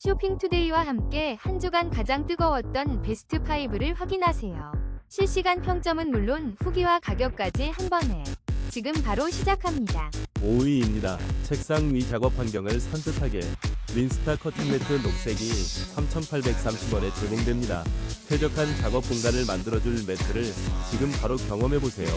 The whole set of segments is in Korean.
쇼핑투데이와 함께 한 주간 가장 뜨거웠던 베스트 5를 확인하세요. 실시간 평점은 물론 후기와 가격까지 한 번에 지금 바로 시작합니다. 5위입니다. 책상 위 작업 환경을 산뜻하게 린스타 커튼 매트 녹색이 3,830원에 제공됩니다. 쾌적한 작업 공간을 만들어줄 매트를 지금 바로 경험해보세요.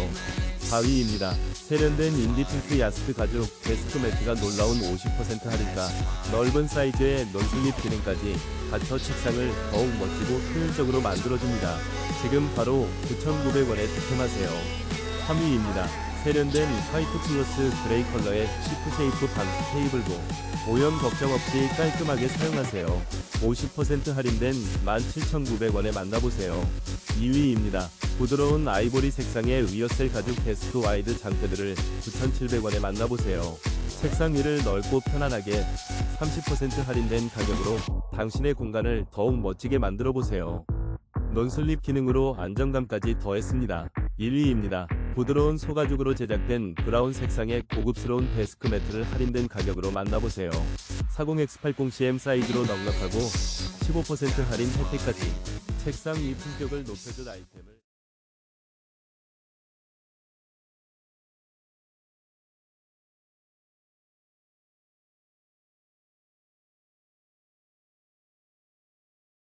4위입니다. 세련된 인디핑크 야스트 가죽 데스크 매트가 놀라운 50% 할인가 넓은 사이즈의 논슬립 기능까지 갖춰 책상을 더욱 멋지고 효율적으로 만들어줍니다. 지금 바로 9,900원에 득템하세요. 3위입니다. 세련된 화이트 플러스 그레이 컬러의 시프 쉐이프 방수 테이블도 오염 걱정 없이 깔끔하게 사용하세요. 50% 할인된 17,900원에 만나보세요. 2위입니다. 부드러운 아이보리 색상의 위어셀 가죽 데스크 와이드 장대들을 9,700원에 만나보세요. 책상 위를 넓고 편안하게 30% 할인된 가격으로 당신의 공간을 더욱 멋지게 만들어 보세요. 논슬립 기능으로 안정감까지 더했습니다. 1위입니다. 부드러운 소가죽으로 제작된 브라운 색상의 고급스러운 데스크 매트를 할인된 가격으로 만나보세요. 40X80CM 사이즈로 넉넉하고 15% 할인 혜택까지 책상 위 품격을 높여줄 아이템을